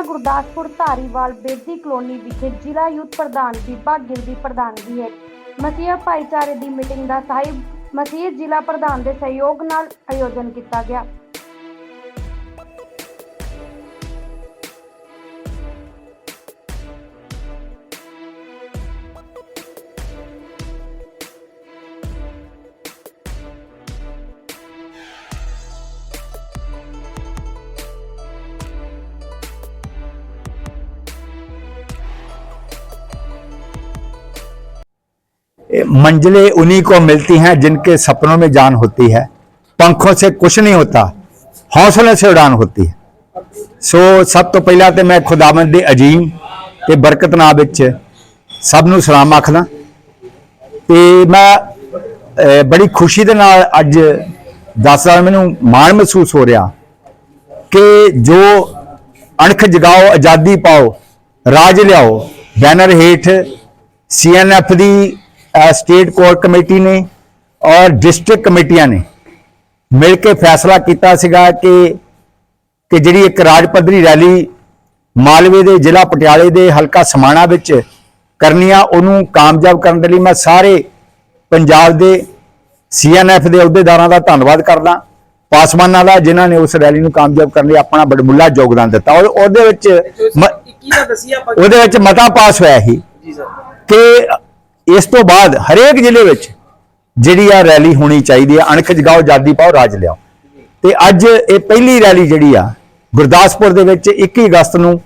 ਜ਼ਿਲ੍ਹਾ ਗੁਰਦਾਸਪੁਰ ਧਾਰੀਵਾਲ ਬੇਦੀ ਕਲੋਨੀ ਵਿਖੇ ਜ਼ਿਲ੍ਹਾ ਯੂਥ ਪ੍ਰਧਾਨ ਬੀਬਾ ਗਿਲ ਦੀ ਪ੍ਰਧਾਨਗੀ ਹੈ ਮਸੀਹ ਭਾਈਚਾਰੇ ਦੀ ਮੀਟਿੰਗ ਦਾ ਸਾਹਿਬ ਮਸੀਹ ਜ਼ਿਲ੍ਹਾ ਪ੍ਰਧਾਨ ਦੇ ਸਹਿਯੋਗ ਨਾਲ ਆਯੋਜਨ ਕੀਤਾ ਗਿਆ। मंजिलें उन्हीं को मिलती हैं जिनके सपनों में जान होती है पंखों से कुछ नहीं होता हौसले से उड़ान होती है ਸੋ ਸਭ ਤੋਂ ਪਹਿਲਾਂ ਤੇ ਮੈਂ ਖੁਦਾਵੰਦ ਦੇ ਅਜੀਮ ਤੇ ਬਰਕਤਨਾਮ ਵਿੱਚ ਸਭ ਨੂੰ ਸਲਾਮ ਆਖਦਾ ਤੇ ਮੈਂ ਅਹ, ਬੜੀ ਖੁਸ਼ੀ ਦੇ ਨਾਲ ਅੱਜ ਦੱਸ ਰਿਹਾ ਮੈਨੂੰ ਮਾਣ ਮਹਿਸੂਸ ਹੋ ਰਿਹਾ ਕਿ ਜੋ ਅਣਖ ਜਗਾਓ ਆਜ਼ਾਦੀ ਪਾਓ ਰਾਜ ਲਿਆਓ ਬੈਨਰ ਹੇਠ ਸੀਐਨਐਫ ਦੀ ਅਹ, ਸਟੇਟ ਕੋਰ ਕਮੇਟੀ ਨੇ ਔਰ ਡਿਸਟ੍ਰਿਕਟ ਕਮੇਟੀਆਂ ਨੇ ਮਿਲ ਕੇ ਫੈਸਲਾ ਕੀਤਾ ਸੀਗਾ ਕਿ ਕਿ ਜਿਹੜੀ ਇੱਕ ਰਾਜ ਪੱਧਰੀ ਰੈਲੀ ਮਾਲਵੇ ਦੇ ਜ਼ਿਲ੍ਹਾ ਪਟਿਆਲੇ ਦੇ ਹਲਕਾ ਸਮਾਣਾ ਵਿੱਚ ਕਰਨੀ ਆ ਉਹਨੂੰ ਕਾਮਯਾਬ ਕਰਨ ਦੇ ਲਈ ਮੈਂ ਸਾਰੇ ਪੰਜਾਬ ਦੇ ਸੀਐਨਐਫ ਦੇ ਅਹੁਦੇਦਾਰਾਂ ਦਾ ਧੰਨਵਾਦ ਕਰਦਾ ਪਾਸਵਾਨਾਂ ਦਾ ਜਿਨ੍ਹਾਂ ਨੇ ਉਸ ਰੈਲੀ ਨੂੰ ਕਾਮਯਾਬ ਕਰਨ ਲਈ ਆਪਣਾ ਬੜਮੁੱਲਾ ਯੋਗਦਾਨ ਦਿੱਤਾ। ਔਰ ਉਹਦੇ ਵਿੱਚ ਮ- 21 ਦਾ ਦੱਸਿਆ ਆਪਾਂ ਉਹਦੇ ਵਿੱਚ ਮਤਾ ਪਾਸ ਹੋਇਆ ਸੀ ਜੀ ਸਰ। ਕਿ ਇਸ ਤੋਂ ਬਾਅਦ ਹਰੇਕ ਜ਼ਿਲ੍ਹੇ ਵਿੱਚ ਜਿਹੜੀ ਆ ਰੈਲੀ ਹੋਣੀ ਚਾਹੀਦੀ ਆ ਅਣਖ ਜਗਾਓ ਆਜ਼ਾਦੀ ਪਾਓ, ਰਾਜ ਲਿਆਓ। ਤੇ ਅੱਜ ਇਹ ਪਹਿਲੀ ਰੈਲੀ ਜਿਹੜੀ ਆ, ਗੁਰਦਾਸਪੁਰ ਦੇ ਵਿੱਚ 21 ਅਗਸਤ ਨੂੰ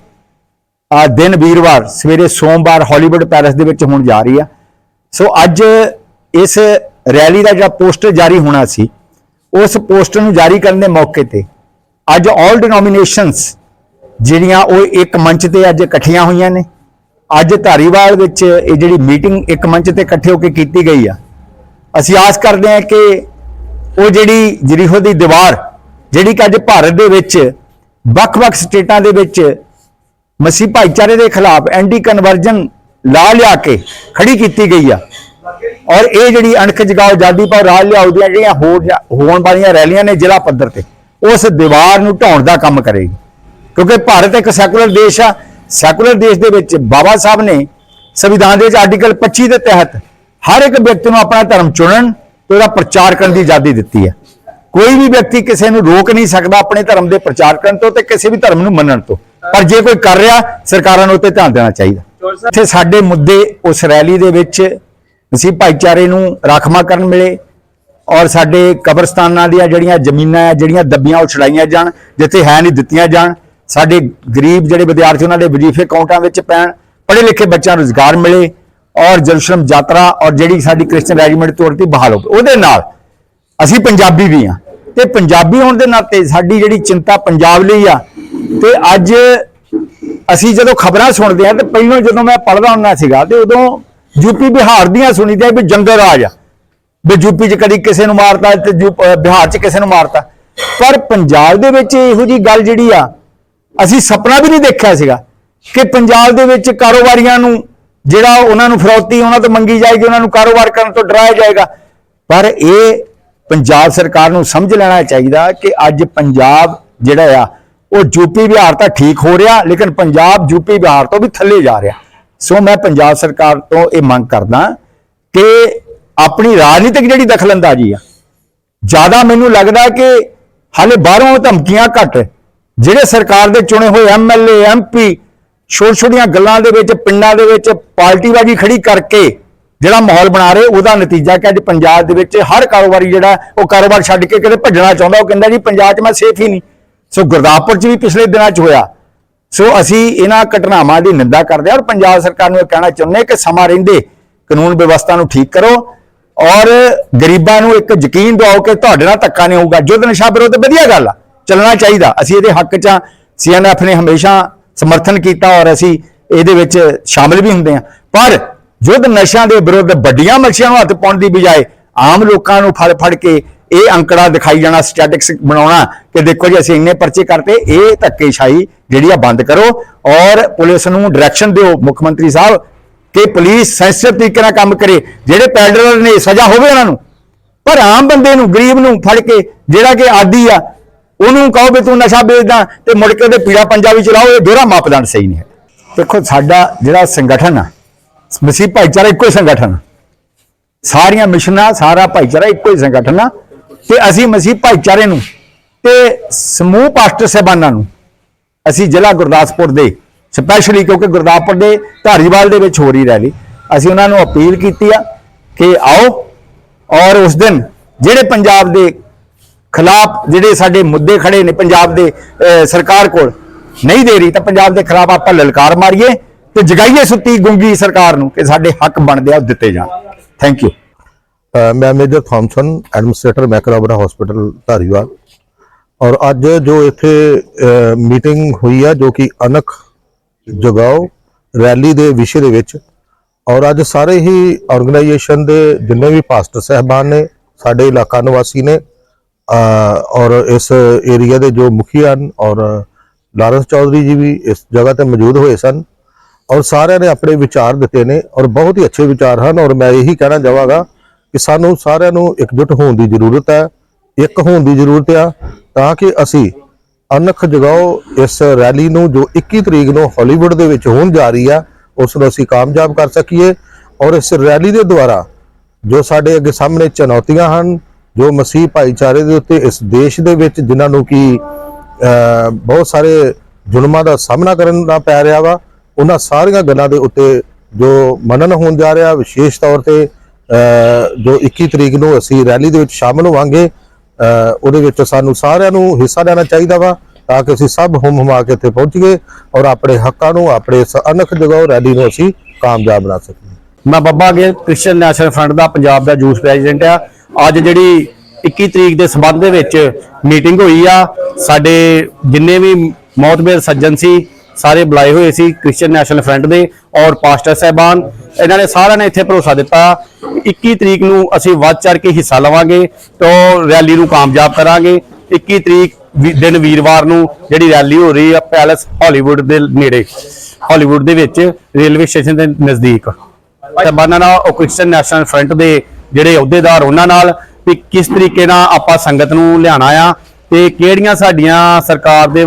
ਆ ਦਿਨ ਵੀਰਵਾਰ, ਸਵੇਰੇ ਸੋਮਵਾਰ ਹਾਲੀਵੁੱਡ ਪੈਲੇਸ ਦੇ ਵਿੱਚ ਹੋਣ ਜਾ ਰਹੀ ਆ। ਸੋ ਅੱਜ ਇਸ ਰੈਲੀ ਦਾ ਜਿਹੜਾ ਪੋਸਟਰ ਜਾਰੀ ਹੋਣਾ ਸੀ, ਉਸ ਪੋਸਟਰ ਨੂੰ ਜਾਰੀ ਕਰਨ ਦੇ ਮੌਕੇ ਤੇ ਅੱਜ ਆਲ ਡਿਨੋਮੀਨੇਸ਼ਨਸ ਜਿਹੜੀਆਂ ਉਹ ਇੱਕ ਮੰਚ ਤੇ ਅੱਜ ਇਕੱਠੀਆਂ ਹੋਈਆਂ ਨੇ। ਅੱਜ ਧਾਰੀਵਾਲ ਵਿੱਚ ਇਹ ਜਿਹੜੀ ਮੀਟਿੰਗ ਇੱਕ ਮੰਚ ਤੇ ਇਕੱਠੇ ਹੋ ਕੇ ਕੀਤੀ ਗਈ ਆ, ਅਸੀਂ ਆਸ ਕਰਦੇ ਹਾਂ ਕਿ ਉਹ ਜਿਹੜੀ ਜਰੀਹੋ ਦੀ ਦੀਵਾਰ, ਜਿਹੜੀ ਕਿ ਅੱਜ ਭਾਰਤ ਦੇ ਵਿੱਚ ਵੱਖ-ਵੱਖ ਸਟੇਟਾਂ ਦੇ ਵਿੱਚ ਮਸੀਹ ਭਾਈਚਾਰੇ ਦੇ ਖਿਲਾਫ ਐਂਟੀ ਕਨਵਰਜਨ ਲਾ ਲਿਆ ਕੇ ਖੜੀ ਕੀਤੀ ਗਈ ਆ। ਔਰ ਇਹ ਜਿਹੜੀ ਅਣਖ ਜਗਾਓ ਆਜ਼ਾਦੀ ਪਾਓ ਰਾਜ ਲਿਆਓ ਦੀਆਂ ਜਿਹੜੀਆਂ ਹੋਰ ਹੋਣ ਵਾਲੀਆਂ ਰੈਲੀਆਂ ਨੇ ਜ਼ਿਲ੍ਹਾ ਪੱਧਰ ਤੇ, ਉਸ ਦੀਵਾਰ ਨੂੰ ਢਾਉਣ ਦਾ ਕੰਮ ਕਰੇਗੀ। ਕਿਉਂਕਿ ਭਾਰਤ ਇੱਕ ਸੈਕੂਲਰ ਦੇਸ਼ ਆ ਸੈਕੂਲਰ ਦੇਸ਼ ਦੇ ਵਿੱਚ ਬਾਬਾ ਸਾਹਿਬ ਨੇ ਸੰਵਿਧਾਨ ਦੇ ਵਿੱਚ ਆਰਟੀਕਲ 25 ਦੇ ਤਹਿਤ ਹਰ ਇੱਕ ਵਿਅਕਤੀ ਨੂੰ ਆਪਣਾ ਧਰਮ ਚੁਣਨ ਤੇ ਉਹਦਾ ਪ੍ਰਚਾਰ ਕਰਨ ਦੀ ਆਜ਼ਾਦੀ ਦਿੱਤੀ ਹੈ। ਕੋਈ ਵੀ ਵਿਅਕਤੀ ਕਿਸੇ ਨੂੰ ਰੋਕ ਨਹੀਂ ਸਕਦਾ ਆਪਣੇ ਧਰਮ ਦੇ ਪ੍ਰਚਾਰ ਕਰਨ ਤੋਂ ਤੇ ਕਿਸੇ ਵੀ ਧਰਮ ਨੂੰ ਮੰਨਣ ਤੋਂ। ਪਰ ਜੇ ਕੋਈ ਕਰ ਰਿਹਾ, ਸਰਕਾਰਾਂ ਨੂੰ ਉੱਤੇ ਧਿਆਨ ਦੇਣਾ ਚਾਹੀਦਾ। ਇੱਥੇ ਸਾਡੇ ਮੁੱਦੇ ਉਸ ਰੈਲੀ ਦੇ ਵਿੱਚ ਅਸੀਂ ਭਾਈਚਾਰੇ ਨੂੰ ਰਾਖਵਾਂਕਰਨ ਮਿਲੇ ਔਰ ਸਾਡੇ ਕਬਰਸਤਾਨਾਂ ਦੀਆਂ ਜਿਹੜੀਆਂ ਜ਼ਮੀਨਾਂ ਆ, ਜਿਹੜੀਆਂ ਦੱਬੀਆਂ ਉਹ ਛੜਾਈਆਂ ਜਾਣ, ਜਿੱਥੇ ਹੈ ਨਹੀਂ ਦਿੱਤੀਆਂ ਜਾਣ ਸਾਡੇ ਗਰੀਬ ਜਿਹੜੇ ਵਿਦਿਆਰਥੀ, ਉਹਨਾਂ ਦੇ ਵਜ਼ੀਫੇ ਅਕਾਊਂਟਾਂ ਵਿੱਚ ਪੈਣ ਪੜ੍ਹੇ ਲਿਖੇ ਬੱਚਿਆਂ ਨੂੰ ਰੁਜ਼ਗਾਰ ਮਿਲੇ ਔਰ ਜਲਸ਼ਰਮ ਯਾਤਰਾ ਔਰ ਜਿਹੜੀ ਸਾਡੀ ਕ੍ਰਿਸਚਨ ਰੈਜੀਮੈਂਟ ਅਥਾਰਟੀ ਬਹਾਲ ਹੋਵੇ ਉਹਦੇ ਨਾਲ ਅਸੀਂ ਪੰਜਾਬੀ ਵੀ ਆ ਤੇ ਪੰਜਾਬੀ ਹੋਣ ਦੇ ਨਾਤੇ ਸਾਡੀ ਜਿਹੜੀ ਚਿੰਤਾ ਪੰਜਾਬ ਲਈ ਆ ਤੇ ਅੱਜ ਅਸੀਂ ਜਦੋਂ ਖਬਰਾਂ ਸੁਣਦੇ ਆ ਤੇ ਪਹਿਲਾਂ ਜਦੋਂ ਮੈਂ ਪੜ੍ਹਦਾ ਹੁੰਦਾ ਸੀਗਾ ਤੇ ਉਦੋਂ ਯੂਪੀ ਬਿਹਾਰ ਦੀਆਂ ਸੁਣੀ ਸੁਣੀਦੀਆਂ ਵੀ ਜੰਗਲ ਰਾਜ ਆ। ਵੀ ਯੂਪੀ 'ਚ ਕਦੀ ਕਿਸੇ ਨੂੰ ਮਾਰਤਾ ਤੇ ਯੂ- ਬਿਹਾਰ 'ਚ ਕਿਸੇ ਨੂੰ ਮਾਰਤਾ। ਪਰ ਪੰਜਾਬ ਦੇ ਵਿੱਚ ਇਹੋ ਜੀ ਗੱਲ ਜਿਹੜੀ ਆ ਅਸੀਂ ਸੁਪਨਾ ਵੀ ਨਹੀਂ ਦੇਖਿਆ ਸੀਗਾ ਕਿ ਪੰਜਾਬ ਦੇ ਵਿੱਚ ਕਾਰੋਬਾਰੀਆਂ ਨੂੰ, ਜਿਹੜਾ ਉਹਨਾਂ ਨੂੰ ਫਰੌਤੀ, ਉਹਨਾਂ ਤੋਂ ਮੰਗੀ ਜਾਏਗੀ, ਉਹਨਾਂ ਨੂੰ ਕਾਰੋਬਾਰ ਕਰਨ ਤੋਂ ਡਰਾਇਆ ਜਾਏਗਾ। ਪਰ ਇਹ ਪੰਜਾਬ ਸਰਕਾਰ ਨੂੰ ਸਮਝ ਲੈਣਾ ਚਾਹੀਦਾ ਕਿ ਅੱਜ ਪੰਜਾਬ ਜਿਹੜਾ ਆ, ਉਹ ਯੂਪੀ ਬਿਹਾਰ ਤਾਂ ਠੀਕ ਹੋ ਰਿਹਾ, ਲੇਕਿਨ ਪੰਜਾਬ ਯੂਪੀ ਬਿਹਾਰ ਤੋਂ ਵੀ ਥੱਲੇ ਜਾ ਰਿਹਾ। ਸੋ ਮੈਂ ਪੰਜਾਬ ਸਰਕਾਰ ਤੋਂ ਇਹ ਮੰਗ ਕਰਦਾ ਕਿ ਆਪਣੀ ਰਾਜਨੀਤਿਕ ਜਿਹੜੀ ਦਖਲਅੰਦਾਜ਼ੀ ਆ, ਜ਼ਿਆਦਾ ਮੈਨੂੰ ਲੱਗਦਾ ਕਿ ਹਾਲੇ ਬਾਹਰੋਂ ਧਮਕੀਆਂ ਘੱਟ ਜਿਹੜੇ ਸਰਕਾਰ ਦੇ ਚੁਣੇ ਹੋਏ ਐਮਐਲਏ ਐਮਪੀ ਛੋਟ ਛੋਟੀਆਂ ਗੱਲਾਂ ਦੇ ਵਿੱਚ, ਪਿੰਡਾਂ ਦੇ ਵਿੱਚ ਪਾਰਟੀਬਾਜ਼ੀ ਖੜੀ ਕਰਕੇ ਜਿਹੜਾ ਮਾਹੌਲ ਬਣਾ ਰਹੇ, ਉਹਦਾ ਨਤੀਜਾ ਕਿ ਅੱਜ ਪੰਜਾਬ ਦੇ ਵਿੱਚ ਹਰ ਕਾਰੋਬਾਰੀ ਜਿਹੜਾ, ਉਹ ਕਾਰੋਬਾਰ ਛੱਡ ਕੇ ਕਿਤੇ ਭੱਜਣਾ ਚਾਹੁੰਦਾ, ਉਹ ਕਹਿੰਦਾ ਜੀ ਪੰਜਾਬ 'ਚ ਮੈਂ ਸੇਫ ਹੀ ਨਹੀਂ। ਸੋ ਗੁਰਦਾਸਪੁਰ 'ਚ ਵੀ ਪਿਛਲੇ ਦਿਨਾਂ 'ਚ ਹੋਇਆ। ਸੋ ਅਸੀਂ ਇਹਨਾਂ ਘਟਨਾਵਾਂ ਦੀ ਨਿੰਦਾ ਕਰਦੇ ਹਾਂ ਔਰ ਪੰਜਾਬ ਸਰਕਾਰ ਨੂੰ ਇਹ ਕਹਿਣਾ ਚਾਹੁੰਦੇ ਕਿ ਸਮਾਂ ਰਹਿੰਦੇ, ਕਾਨੂੰਨ ਵਿਵਸਥਾ ਨੂੰ ਠੀਕ ਕਰੋ ਔਰ ਗਰੀਬਾਂ ਨੂੰ ਇੱਕ ਯਕੀਨ ਦਿਵਾਓ ਕਿ ਤੁਹਾਡੇ ਨਾਲ ਧੱਕਾ ਨਹੀਂ ਹੋਊਗਾ। ਜੁੱਧ ਨਸ਼ਾ ਵਿਰੋਧ ਵਧੀਆ ਗੱਲ ਆ। ਚੱਲਣਾ ਚਾਹੀਦਾ। ਅਸੀਂ ਇਹਦੇ ਹੱਕ 'ਚ ਸੀਐਨਐਫ ਨੇ ਹਮੇਸ਼ਾ ਸਮਰਥਨ ਕੀਤਾ ਔਰ ਅਸੀਂ ਇਹਦੇ ਵਿੱਚ ਸ਼ਾਮਿਲ ਵੀ ਹੁੰਦੇ ਹਾਂ ਪਰ ਯੁੱਧ ਨਸ਼ਿਆਂ ਦੇ ਵਿਰੁੱਧ ਵੱਡੀਆਂ ਮੱਛੀਆਂ ਨੂੰ ਹੱਥ ਪਾਉਣ ਦੀ ਬਜਾਏ ਆਮ ਲੋਕਾਂ ਨੂੰ ਫੜ ਫੜ ਕੇ ਇਹ ਅੰਕੜਾ ਦਿਖਾਈ ਜਾਣਾ ਸਟੈਟਿਕਸ ਬਣਾਉਣਾ ਕਿ ਦੇਖੋ ਜੀ, ਅਸੀਂ ਇੰਨੇ ਪਰਚੇ ਕਰਤੇ, ਇਹ ਧੱਕੇਸ਼ਾਹੀ ਜਿਹੜੀ ਆ ਬੰਦ ਕਰੋ ਔਰ ਪੁਲਿਸ ਨੂੰ ਡਾਇਰੈਕਸ਼ਨ ਦਿਓ ਮੁੱਖ ਮੰਤਰੀ ਸਾਹਿਬ ਕਿ ਪੁਲਿਸ ਸੈਂਸਿਟਿਵ ਤਰੀਕੇ ਨਾਲ ਕੰਮ ਕਰੇ, ਜਿਹੜੇ ਪੈਡਲਰ ਨੇ ਸਜ਼ਾ ਹੋਵੇ ਉਹਨਾਂ ਨੂੰ। ਪਰ ਆਮ ਬੰਦੇ ਨੂੰ, ਗਰੀਬ ਨੂੰ ਫੜ ਕੇ ਜਿਹੜਾ ਕਿ ਆਦੀ ਆ ਉਹਨੂੰ ਕਹੋ ਵੀ ਤੂੰ ਨਸ਼ਾ ਵੇਚਦਾ ਤੇ ਮੁੜ ਕੇ ਉਹਦੇ ਪੀੜਾ ਪੰਜਾਬੀ ਚਲਾਓ ਇਹ ਦੋਹਰਾ ਮਾਪਦੰਡ ਸਹੀ ਨਹੀਂ ਹੈ। ਦੇਖੋ, ਸਾਡਾ ਜਿਹੜਾ ਸੰਗਠਨ ਆ, ਮਸੀਹ ਭਾਈਚਾਰਾ ਇੱਕੋ ਹੀ ਸੰਗਠਨ ਸਾਰੀਆਂ ਮਿਸ਼ਨਾਂ, ਸਾਰਾ ਭਾਈਚਾਰਾ ਇੱਕੋ ਹੀ ਸੰਗਠਨ ਆ ਤੇ ਅਸੀਂ ਮਸੀਹ ਭਾਈਚਾਰੇ ਨੂੰ ਤੇ ਸਮੂਹ ਪਾਸਟਰ ਸਹਿਬਾਨਾਂ ਨੂੰ ਅਸੀਂ ਜ਼ਿਲ੍ਹਾ ਗੁਰਦਾਸਪੁਰ ਦੇ ਸਪੈਸ਼ਲੀ ਕਿਉਂਕਿ ਗੁਰਦਾਸਪੁਰ ਦੇ ਧਾਰੀਵਾਲ ਦੇ ਵਿੱਚ ਹੋ ਰਹੀ ਰੈਲੀ, ਅਸੀਂ ਉਹਨਾਂ ਨੂੰ ਅਪੀਲ ਕੀਤੀ ਆ ਕਿ ਆਓ ਔਰ ਉਸ ਦਿਨ ਜਿਹੜੇ ਪੰਜਾਬ ਦੇ ਖਿਲਾਫ ਜਿਹੜੇ ਸਾਡੇ ਮੁੱਦੇ ਖੜੇ ਨੇ ਪੰਜਾਬ ਦੇ ਸਰਕਾਰ ਕੋਲ ਨਹੀਂ ਦੇ ਰਹੀ, ਤਾਂ ਪੰਜਾਬ ਦੇ ਖਿਲਾਫ ਆਪਾਂ ਲਲਕਾਰ ਮਾਰੀਏ ਤੇ ਜਗਾਈਏ ਸੁੱਤੀ ਗੁੰਗੀ ਸਰਕਾਰ ਨੂੰ ਕਿ ਸਾਡੇ ਹੱਕ ਬਣਦੇ ਆ, ਉਹ ਦਿੱਤੇ ਜਾਣ। ਥੈਂਕ ਯੂ ਮੈਂ ਮੇਜਰ ਥਾਮਸਨ, ਐਡਮਿਨਿਸਟ੍ਰੇਟਰ ਮੈਕਰਾਬਰਾ ਹਸਪੀਟਲ, ਧਾਰੀਵਾਲ। ਔਰ ਅੱਜ ਜੋ ਇੱਥੇ ਮੀਟਿੰਗ ਹੋਈ ਹੈ ਜੋ ਕਿ ਅਨਖ ਜਗਾਓ ਰੈਲੀ ਦੇ ਵਿਸ਼ੇ ਦੇ ਵਿੱਚ, ਔਰ ਅੱਜ ਸਾਰੇ ਹੀ ਆਰਗੇਨਾਈਜੇਸ਼ਨ ਦੇ ਜਿੰਨੇ ਵੀ ਪਾਸਟਰ ਸਹਿਬਾਨ ਨੇ, ਸਾਡੇ ਇਲਾਕਾ ਨਿਵਾਸੀ ਨੇ ਔਰ ਇਸ ਏਰੀਆ ਦੇ ਜੋ ਮੁਖੀ ਹਨ, ਔਰ ਲਾਰੈਂਸ ਚੌਧਰੀ ਜੀ ਵੀ ਇਸ ਜਗ੍ਹਾ ਤੇ ਮੌਜੂਦ ਹੋਏ ਸਨ, ਔਰ ਸਾਰਿਆਂ ਨੇ ਆਪਣੇ ਵਿਚਾਰ ਦਿੱਤੇ ਨੇ, ਔਰ ਬਹੁਤ ਹੀ ਅੱਛੇ ਵਿਚਾਰ ਹਨ, ਔਰ ਮੈਂ ਇਹੀ ਕਹਿਣਾ ਚਾਹਾਂਗਾ ਕਿ ਸਾਨੂੰ ਸਾਰਿਆਂ ਨੂੰ ਇਕਜੁੱਟ ਹੋਣ ਦੀ ਜ਼ਰੂਰਤ ਹੈ, ਇੱਕ ਹੋਣ ਦੀ ਜ਼ਰੂਰਤ ਆ, ਤਾਂ ਕਿ ਅਸੀਂ ਅਨਖ ਜਗਾਓ ਇਸ ਰੈਲੀ ਨੂੰ ਜੋ 21 ਤਰੀਕ ਨੂੰ ਹਾਲੀਵੁੱਡ ਦੇ ਵਿੱਚ ਹੋਣ ਜਾ ਰਹੀ ਆ, ਉਸ ਨੂੰ ਅਸੀਂ ਕਾਮਯਾਬ ਕਰ ਸਕੀਏ, ਔਰ ਇਸ ਰੈਲੀ ਦੇ ਦੁਆਰਾ ਜੋ ਸਾਡੇ ਅੱਗੇ ਸਾਹਮਣੇ ਚੁਣੌਤੀਆਂ ਹਨ ਜੋ ਮਸੀਹ ਭਾਈਚਾਰੇ ਦੇ ਉੱਤੇ ਇਸ ਦੇਸ਼ ਦੇ ਵਿੱਚ ਜਿਨ੍ਹਾਂ ਨੂੰ ਕਿ ਬਹੁਤ ਸਾਰੇ ਜ਼ੁਲਮਾਂ ਦਾ ਸਾਹਮਣਾ ਕਰਨਾ ਪੈ ਰਿਹਾ ਵਾ, ਉਹਨਾਂ ਸਾਰੀਆਂ ਗੱਲਾਂ ਦੇ ਉੱਤੇ ਜੋ ਮਨਨ ਹੋਣ ਜਾ ਰਿਹਾ, ਵਿਸ਼ੇਸ਼ ਤੌਰ ਤੇ ਜੋ 21 ਤਰੀਕ ਨੂੰ ਅਸੀਂ ਰੈਲੀ ਦੇ ਵਿੱਚ ਸ਼ਾਮਲ ਹੋਵਾਂਗੇ ਉਹਦੇ ਵਿੱਚ ਸਾਨੂੰ ਸਾਰਿਆਂ ਨੂੰ ਹਿੱਸਾ ਲੈਣਾ ਚਾਹੀਦਾ ਵਾ ਤਾਂ ਕਿ ਅਸੀਂ ਸਭ ਹੁਮ ਹੁਮਾ ਕੇ ਇੱਥੇ ਪਹੁੰਚੀਏ ਔਰ ਆਪਣੇ ਹੱਕਾਂ ਨੂੰ, ਆਪਣੇ ਇਸ ਅਨਖ ਜਗਾਓ ਰੈਲੀ ਨੂੰ ਅਸੀਂ ਕਾਮਯਾਬ ਬਣਾ ਸਕੀਏ। ਮੈਂ ਬੱਬਾ ਗੇ ਕ੍ਰਿਸਚੀਅਨ ਨੈਸ਼ਨਲ ਫਰੰਟ ਦਾ ਪੰਜਾਬ ਦਾ ਜੂਸ ਪ੍ਰੈਜ਼ੀਡੈਂਟ ਆ। ਅੱਜ ਜਿਹੜੀ 21 ਤਰੀਕ ਦੇ ਸਬੰਧ ਦੇ ਵਿੱਚ ਮੀਟਿੰਗ ਹੋਈ ਆ, ਸਾਡੇ ਜਿੰਨੇ ਵੀ ਮੌਤਬੇਰ ਸੱਜਣ ਸੀ, ਸਾਰੇ ਬੁਲਾਏ ਹੋਏ ਸੀ, ਕ੍ਰਿਸਚੀਅਨ ਨੈਸ਼ਨਲ ਫਰੰਟ ਦੇ ਔਰ ਪਾਸਟਰ ਸਹਿਬਾਨ, ਇਹਨਾਂ ਨੇ ਸਾਰਿਆਂ ਨੇ ਇੱਥੇ ਭਰੋਸਾ ਦਿੱਤਾ 21 ਤਰੀਕ ਨੂੰ ਅਸੀਂ ਵੱਧ ਚੜ ਕੇ ਹਿੱਸਾ ਲਵਾਂਗੇ ਤੇ ਉਹ ਰੈਲੀ ਨੂੰ ਕਾਮਯਾਬ ਕਰਾਂਗੇ। 21 ਤਰੀਕ ਵੀ- ਦਿਨ ਵੀਰਵਾਰ ਨੂੰ ਜਿਹੜੀ ਰੈਲੀ ਹੋ ਰਹੀ ਆ ਪੈਲਸ ਹਾਲੀਵੁੱਡ ਦੇ ਨੇੜੇ, ਹਾਲੀਵੁੱਡ ਦੇ ਵਿੱਚ ਰੇਲਵੇ ਸਟੇਸ਼ਨ ਦੇ ਨਜ਼ਦੀਕ। ਸਹਿਬਾਨਾਂ ਨਾਲ ਉਹ ਕ੍ਰਿਸਚੀਅਨ ਨੈਸ਼ਨਲ ਫਰੰਟ ਦੇ ਜਿਹੜੇ ਅਹੁਦੇਦਾਰ ਉਹਨਾਂ ਨਾਲ ਵੀ ਕਿਸ ਤਰੀਕੇ ਨਾਲ ਆਪਾਂ ਸੰਗਤ ਨੂੰ ਲਿਆਣਾ ਆ ਤੇ ਕਿਹੜੀਆਂ ਸਾਡੀਆਂ ਸਰਕਾਰ ਦੇ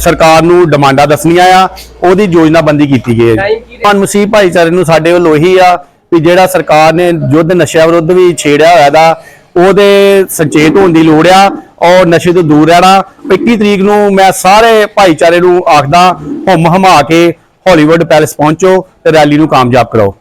ਸਰਕਾਰ ਨੂੰ ਡਿਮਾਂਡਾਂ ਦੱਸਣੀਆਂ ਆ ਉਹਦੀ ਯੋਜਨਾਬੰਦੀ ਕੀਤੀ ਗਈ ਹੈ ਮਨ ਮਸੀਹ ਭਾਈਚਾਰੇ ਨੂੰ ਸਾਡੇ ਵੱਲੋਂ ਇਹੀ ਆ ਵੀ ਜਿਹੜਾ ਸਰਕਾਰ ਨੇ ਯੁੱਧ ਨਸ਼ਿਆਂ ਵਿਰੁੱਧ ਵੀ ਛੇੜਿਆ ਹੋਇਆ ਦਾ ਉਹਦੇ ਸੁਚੇਤ ਹੋਣ ਦੀ ਲੋੜ ਆ ਔਰ ਨਸ਼ੇ ਤੋਂ ਦੂਰ ਰਹਿਣਾ। 21 ਤਰੀਕ ਨੂੰ ਮੈਂ ਸਾਰੇ ਭਾਈਚਾਰੇ ਨੂੰ ਆਖਦਾ ਹੁਮ ਹਮਾ ਕੇ ਹਾਲੀਵੁੱਡ ਪੈਲੇਸ ਪਹੁੰਚੋ ਤੇ ਰੈਲੀ ਨੂੰ ਕਾਮਯਾਬ ਕਰਾਓ।